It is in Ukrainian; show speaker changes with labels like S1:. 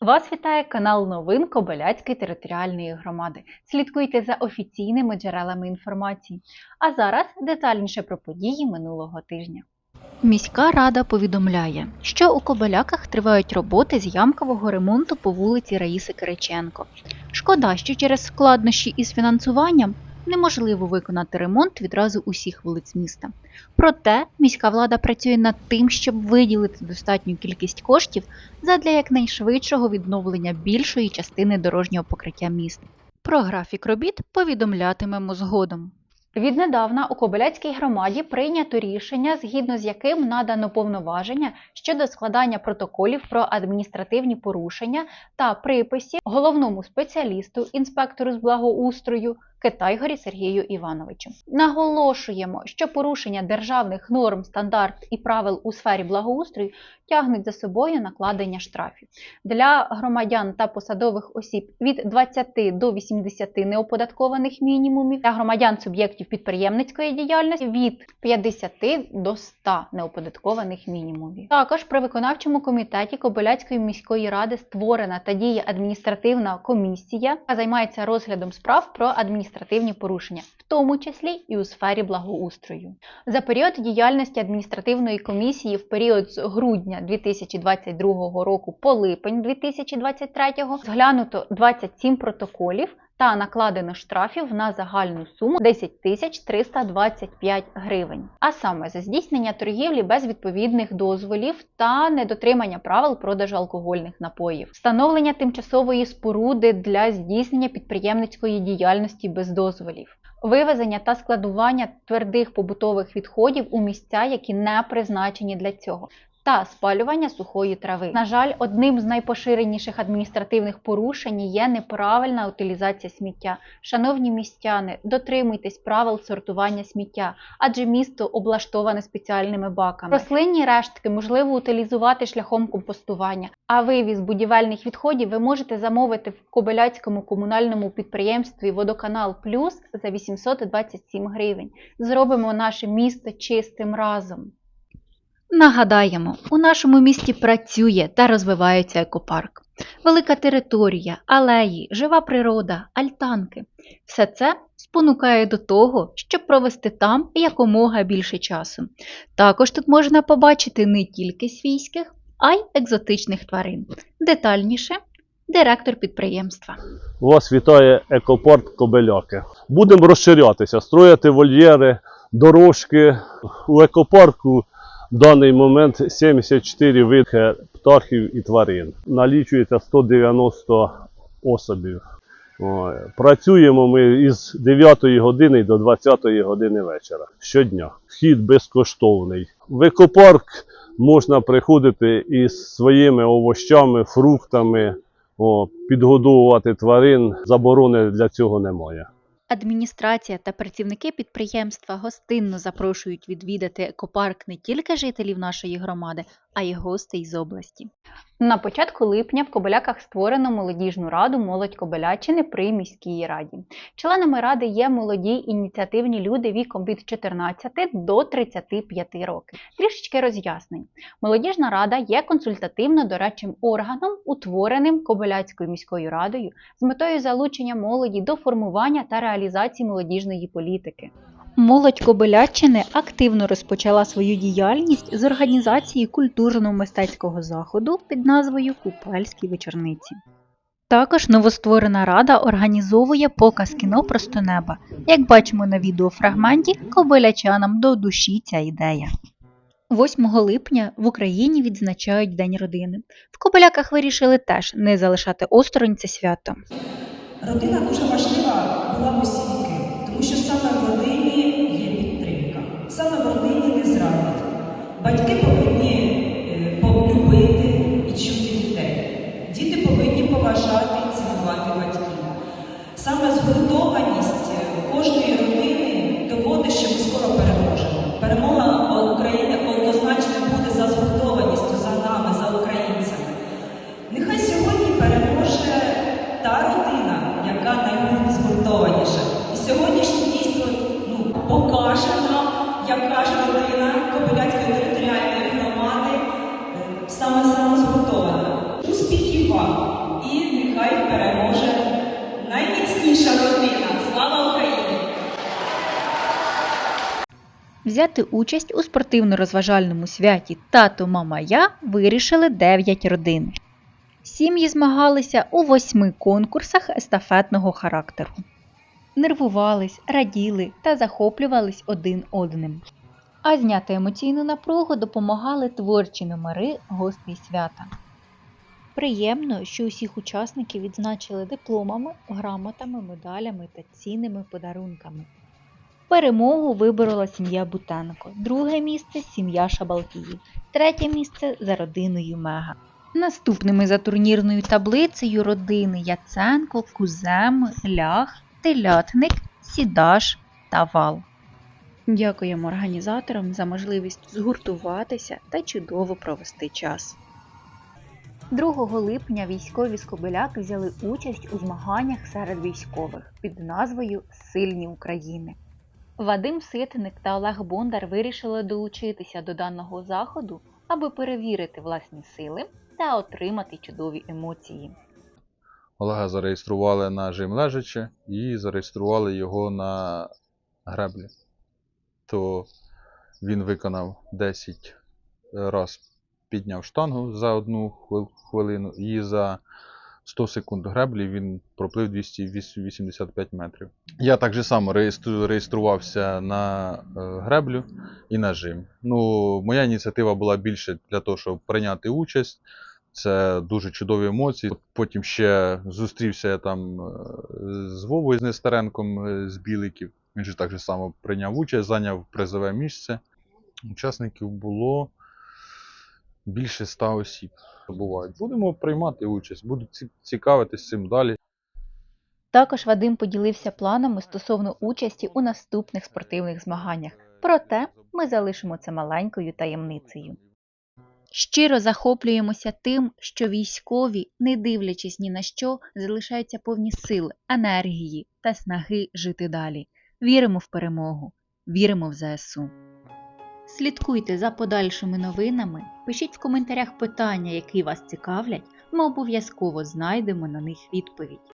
S1: Вас вітає канал новин Кобиляцької територіальної громади. Слідкуйте за офіційними джерелами інформації. А зараз детальніше про події минулого тижня. Міська рада повідомляє, що у Кобиляках тривають роботи з ямкового ремонту по вулиці Раїси Кириченко. Шкода, що через складнощі із фінансуванням неможливо виконати ремонт відразу усіх вулиць міста. Проте міська влада працює над тим, щоб виділити достатню кількість коштів задля якнайшвидшого відновлення більшої частини дорожнього покриття міста. Про графік робіт повідомлятимемо згодом. Віднедавна у Кобиляцькій громаді прийнято рішення, згідно з яким надано повноваження щодо складання протоколів про адміністративні порушення та приписів головному спеціалісту, інспектору з благоустрою Китайгорі Сергію Івановичу. Наголошуємо, що порушення державних норм, стандарт і правил у сфері благоустрою тягнуть за собою накладення штрафів для громадян та посадових осіб від 20 до 80 неоподаткованих мінімумів, для громадян суб'єктів підприємницької діяльності від 50 до 100 неоподаткованих мінімумів. Також при виконавчому комітеті Кобиляцької міської ради створена та діє адміністративна комісія, яка займається розглядом справ про адміністративні порушення, в тому числі і у сфері благоустрою. За період діяльності адміністративної комісії в період з грудня 2022 року по липень 2023 зглянуто 27 протоколів та накладено штрафів на загальну суму 10 тисяч 325 гривень. А саме за здійснення торгівлі без відповідних дозволів та недотримання правил продажу алкогольних напоїв, встановлення тимчасової споруди для здійснення підприємницької діяльності без дозволів. Вивезення та складування твердих побутових відходів у місця, які не призначені для цього, та спалювання сухої трави. На жаль, одним з найпоширеніших адміністративних порушень є неправильна утилізація сміття. Шановні містяни, дотримуйтесь правил сортування сміття, адже місто облаштоване спеціальними баками. Рослинні рештки можливо утилізувати шляхом компостування, а вивіз будівельних відходів ви можете замовити в Кобиляцькому комунальному підприємстві Водоканал Плюс за 827 гривень. Зробимо наше місто чистим разом. Нагадаємо, у нашому місті працює та розвивається екопарк. Велика територія, алеї, жива природа, альтанки. Все це спонукає до того, щоб провести там якомога більше часу. Також тут можна побачити не тільки свійських, а й екзотичних тварин. Детальніше директор підприємства.
S2: Вас вітає екопорт Кобеляки. Будемо розширятися, строїти вольєри, дорожки. У екопарку в даний момент 74 види птахів і тварин. Налічується 190 особів. Працюємо ми із 9 години до 20 години вечора щодня. Вхід безкоштовний. В екопарк можна приходити із своїми овощами, фруктами, підгодовувати тварин. Заборони для цього немає.
S1: Адміністрація та працівники підприємства гостинно запрошують відвідати екопарк не тільки жителів нашої громади, а й гостей з області. На початку липня в Кобиляках створено молодіжну раду Молодь Кобиляччини при міській раді. Членами ради є молоді ініціативні люди віком від 14 до 35 років. Трішечки роз'яснень. Молодіжна рада є консультативно-дорадчим органом, утвореним Кобиляцькою міською радою з метою залучення молоді до формування та реалізації молодіжної політики. Молодь Кобиляччини активно розпочала свою діяльність з організації культурно-мистецького заходу під назвою Купальські вечорниці. Також новостворена рада організовує показ кіно Просто неба. Як бачимо на відеофрагменті, кобилячанам до душі ця ідея. 8 липня в Україні відзначають День родини. В Кобиляках вирішили теж не залишати осторонь це свято.
S3: Родина дуже важлива була в усі віки, тому що саме в родині є підтримка. Саме в родині не зрадять. Батьки повинні
S1: взяти участь у спортивно-розважальному святі Тато Мама Я вирішили 9 родин. Сім'ї змагалися у восьми конкурсах естафетного характеру. Нервувались, раділи та захоплювались один одним. А зняти емоційну напругу допомагали творчі номери гостей свята. Приємно, що усіх учасників відзначили дипломами, грамотами, медалями та цінними подарунками. Перемогу виборола сім'я Бутенко, друге місце сім'я Шабалкіїв, третє місце за родиною Мега. Наступними за турнірною таблицею родини Яценко, Кузем, Лях, Телятник, Сідаш та Вал. Дякуємо організаторам за можливість згуртуватися та чудово провести час. 2 липня військові з Кобиляк взяли участь у змаганнях серед військових під назвою Сильні України. Вадим Ситник та Олег Бондар вирішили долучитися до даного заходу, аби перевірити власні сили та отримати чудові емоції.
S4: Олега зареєстрували на жим лежачи і зареєстрували його на греблі. То він виконав 10 раз підняв штангу за одну хвил- хвилину, і за 100 секунд греблі він проплив 285 метрів. Я так же само реєструвався на е, греблю і на жим. Ну, моя ініціатива була більше для того, щоб прийняти участь. Це дуже чудові емоції. Потім ще зустрівся я там е, з Вовою з Нестеренком е, з Біликів. Він же так же само прийняв участь, зайняв призове місце. Учасників було більше ста осіб. Бувають. Будемо приймати участь, буду ці- цікавитись цим далі.
S1: Також Вадим поділився планами стосовно участі у наступних спортивних змаганнях. Проте ми залишимо це маленькою таємницею. Щиро захоплюємося тим, що військові, не дивлячись ні на що, залишаються повні сил, енергії та снаги жити далі. Віримо в перемогу, віримо в ЗСУ. Слідкуйте за подальшими новинами, пишіть в коментарях питання, які вас цікавлять, ми обов'язково знайдемо на них відповідь.